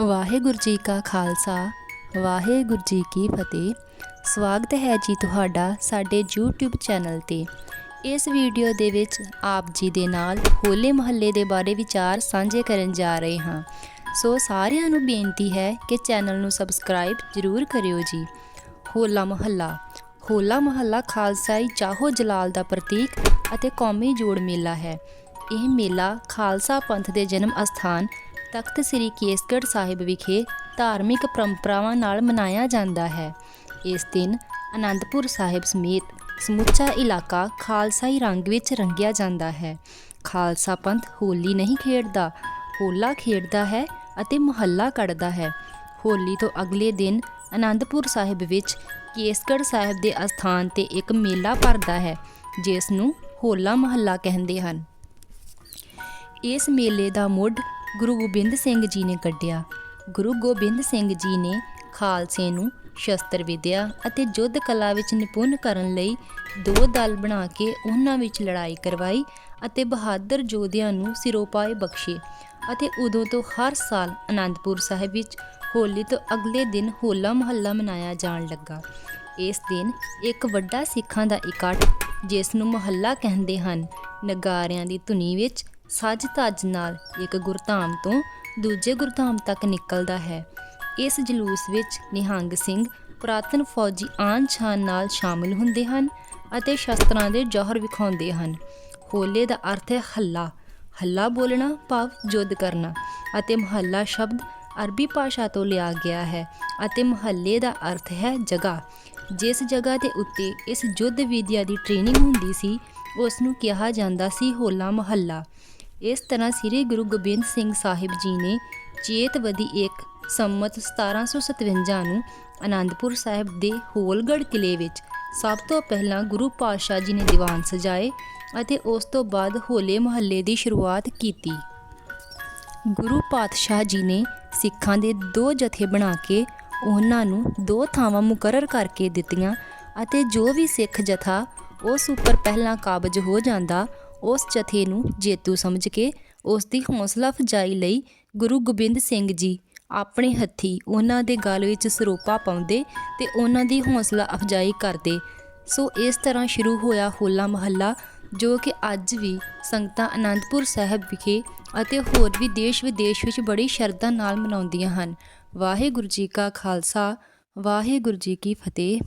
ਵਾਹਿਗੁਰੂ ਜੀ ਕਾ ਖਾਲਸਾ, ਵਾਹਿਗੁਰੂ ਜੀ ਕੀ ਫਤਿਹ। ਸਵਾਗਤ ਹੈ ਜੀ ਤੁਹਾਡਾ ਸਾਡੇ YouTube ਚੈਨਲ ਤੇ। ਇਸ ਵੀਡੀਓ ਦੇ ਵਿੱਚ ਆਪ ਜੀ ਦੇ ਨਾਲ ਹੋਲੇ ਮਹੱਲੇ ਦੇ ਬਾਰੇ ਵਿਚਾਰ ਸਾਂਝੇ ਕਰਨ ਜਾ ਰਹੇ ਹਾਂ। ਸੋ ਸਾਰਿਆਂ ਨੂੰ ਬੇਨਤੀ ਹੈ ਕਿ ਚੈਨਲ ਨੂੰ ਸਬਸਕ੍ਰਾਈਬ ਜ਼ਰੂਰ ਕਰਿਓ ਜੀ। ਹੋਲਾ ਮਹੱਲਾ ਹੋਲਾ ਮਹੱਲਾ ਖਾਲਸਾਈ ਚਾਹੋ ਜਲਾਲ ਦਾ ਪ੍ਰਤੀਕ ਅਤੇ ਕੌਮੀ ਜੋੜ ਮੇਲਾ ਹੈ। ਇਹ ਮੇਲਾ ਖਾਲਸਾ ਪੰਥ ਦੇ ਜਨਮ ਅਸਥਾਨ ਤਖਤ ਸ੍ਰੀ ਕੇਸਗੜ੍ਹ ਸਾਹਿਬ ਵਿਖੇ ਧਾਰਮਿਕ ਪਰੰਪਰਾਵਾਂ ਨਾਲ ਮਨਾਇਆ ਜਾਂਦਾ ਹੈ। ਇਸ ਦਿਨ ਅਨੰਦਪੁਰ ਸਾਹਿਬ ਸਮੇਤ ਸਮੁੱਚਾ ਇਲਾਕਾ ਖਾਲਸਾਈ ਰੰਗ ਵਿੱਚ ਰੰਗਿਆ ਜਾਂਦਾ ਹੈ। ਖਾਲਸਾ ਪੰਥ ਹੋਲੀ ਨਹੀਂ ਖੇਡਦਾ, ਹੋਲਾ ਖੇਡਦਾ ਹੈ ਅਤੇ ਮੁਹੱਲਾ ਕੱਢਦਾ ਹੈ। ਹੋਲੀ ਤੋਂ ਅਗਲੇ ਦਿਨ ਅਨੰਦਪੁਰ ਸਾਹਿਬ ਵਿੱਚ ਕੇਸਗੜ੍ਹ ਸਾਹਿਬ ਦੇ ਅਸਥਾਨ ਤੇ ਇੱਕ ਮੇਲਾ ਭਰਦਾ ਹੈ, ਜਿਸ ਨੂੰ ਹੋਲਾ ਮਹੱਲਾ ਕਹਿੰਦੇ ਹਨ। ਇਸ ਮੇਲੇ ਦਾ ਮੁੱਢ ਗੁਰੂ ਗੋਬਿੰਦ ਸਿੰਘ ਜੀ ਨੇ ਕੱਢਿਆ। ਗੁਰੂ ਗੋਬਿੰਦ ਸਿੰਘ ਜੀ ਨੇ ਖਾਲਸੇ ਨੂੰ ਸ਼ਸਤਰ ਵਿਦਿਆ ਅਤੇ ਯੁੱਧ ਕਲਾ ਵਿੱਚ ਨਿਪੁੰਨ ਕਰਨ ਲਈ ਦੋ ਦਲ ਬਣਾ ਕੇ ਉਹਨਾਂ ਵਿੱਚ ਲੜਾਈ ਕਰਵਾਈ ਅਤੇ ਬਹਾਦਰ ਯੋਧਿਆਂ ਨੂੰ ਸਿਰੋਪਾਏ ਬਖਸ਼ੇ ਅਤੇ ਉਦੋਂ ਤੋਂ ਹਰ ਸਾਲ ਅਨੰਦਪੁਰ ਸਾਹਿਬ ਵਿੱਚ ਹੋਲੀ ਤੋਂ ਅਗਲੇ ਦਿਨ ਹੋਲਾ ਮਹੱਲਾ ਮਨਾਇਆ ਜਾਣ ਲੱਗਾ। ਇਸ ਦਿਨ ਇੱਕ ਵੱਡਾ ਸਿੱਖਾਂ ਦਾ ਇਕੱਠ, ਜਿਸ ਨੂੰ ਮਹੱਲਾ ਕਹਿੰਦੇ ਹਨ, ਨਗਾਰਿਆਂ ਦੀ ਧੁਨੀ ਵਿੱਚ ਸੱਜ ਧੱਜ ਨਾਲ ਇੱਕ ਗੁਰਧਾਮ ਤੋਂ ਦੂਜੇ ਗੁਰਧਾਮ ਤੱਕ ਨਿਕਲਦਾ ਹੈ। ਇਸ ਜਲੂਸ ਵਿੱਚ ਨਿਹੰਗ ਸਿੰਘ ਪੁਰਾਤਨ ਫੌਜੀ ਆਨ ਸ਼ਾਨ ਨਾਲ ਸ਼ਾਮਲ ਹੁੰਦੇ ਹਨ ਅਤੇ ਸ਼ਸਤਰਾਂ ਦੇ ਜੌਹਰ ਵਿਖਾਉਂਦੇ ਹਨ। ਹੋਲੇ ਦਾ ਅਰਥ ਹੈ ਹੱਲਾ। ਹੱਲਾ ਬੋਲਣਾ, ਭਾਵ ਯੁੱਧ ਕਰਨਾ ਅਤੇ ਮਹੱਲਾ ਸ਼ਬਦ ਅਰਬੀ ਭਾਸ਼ਾ ਤੋਂ ਲਿਆ ਗਿਆ ਹੈ ਅਤੇ ਮਹੱਲੇ ਦਾ ਅਰਥ ਹੈ ਜਗ੍ਹਾ। ਜਿਸ ਜਗ੍ਹਾ ਦੇ ਉੱਤੇ ਇਸ ਯੁੱਧ ਵਿਦਿਆ ਦੀ ਟ੍ਰੇਨਿੰਗ ਹੁੰਦੀ ਸੀ, ਉਸ ਨੂੰ ਕਿਹਾ ਜਾਂਦਾ ਸੀ ਹੋਲਾ ਮਹੱਲਾ। ਇਸ ਤਰ੍ਹਾਂ ਸ੍ਰੀ ਗੁਰੂ ਗੋਬਿੰਦ ਸਿੰਘ ਸਾਹਿਬ ਜੀ ਨੇ ਚੇਤਵਦੀ ਇੱਕ ਸੰਮਤ 1757 ਨੂੰ ਆਨੰਦਪੁਰ ਸਾਹਿਬ ਦੇ ਹੋਲਗੜ੍ਹ ਕਿਲੇ ਵਿੱਚ ਸਭ ਤੋਂ ਪਹਿਲਾਂ ਗੁਰੂ ਪਾਤਸ਼ਾਹ ਜੀ ਨੇ ਦੀਵਾਨ ਸਜਾਏ ਅਤੇ ਉਸ ਤੋਂ ਬਾਅਦ ਹੋਲੇ ਮਹੱਲੇ ਦੀ ਸ਼ੁਰੂਆਤ ਕੀਤੀ। ਗੁਰੂ ਪਾਤਸ਼ਾਹ ਜੀ ਨੇ ਸਿੱਖਾਂ ਦੇ ਦੋ ਜਥੇ ਬਣਾ ਕੇ ਉਹਨਾਂ ਨੂੰ ਦੋ ਥਾਵਾਂ ਮੁਕਰਰ ਕਰਕੇ ਦਿੱਤੀਆਂ ਅਤੇ ਜੋ ਵੀ ਸਿੱਖ ਜਥਾ ਉਸ ਉੱਪਰ ਪਹਿਲਾਂ ਕਾਬਜ ਹੋ ਜਾਂਦਾ ਉਸ ਜਥੇ ਨੂੰ ਜੇਤੂ ਸਮਝ ਕੇ ਉਸ ਦੀ ਹੌਸਲਾ ਅਫਜਾਈ ਲਈ ਗੁਰੂ ਗੋਬਿੰਦ ਸਿੰਘ ਜੀ ਆਪਣੇ ਹੱਥੀ ਉਹਨਾਂ ਦੇ ਗਲ ਵਿੱਚ ਸਰੋਪਾ ਪਾਉਂਦੇ ਤੇ ਉਹਨਾਂ ਦੀ ਹੌਸਲਾ ਅਫਜਾਈ ਕਰਦੇ। ਸੋ ਇਸ ਤਰ੍ਹਾਂ ਸ਼ੁਰੂ ਹੋਇਆ ਹੋਲਾ ਮਹੱਲਾ, ਜੋ ਕਿ ਅੱਜ ਵੀ ਸੰਗਤਾਂ ਆਨੰਦਪੁਰ ਸਾਹਿਬ ਵਿਖੇ ਅਤੇ ਹੋਰ ਵੀ ਦੇਸ਼ ਵਿਦੇਸ਼ ਵਿੱਚ ਬੜੀ ਸ਼ਰਧਾ ਨਾਲ ਮਨਾਉਂਦੀਆਂ ਹਨ। ਵਾਹਿਗੁਰੂ ਜੀ ਕਾ ਖਾਲਸਾ, ਵਾਹਿਗੁਰੂ ਜੀ ਕੀ ਫਤਿਹ।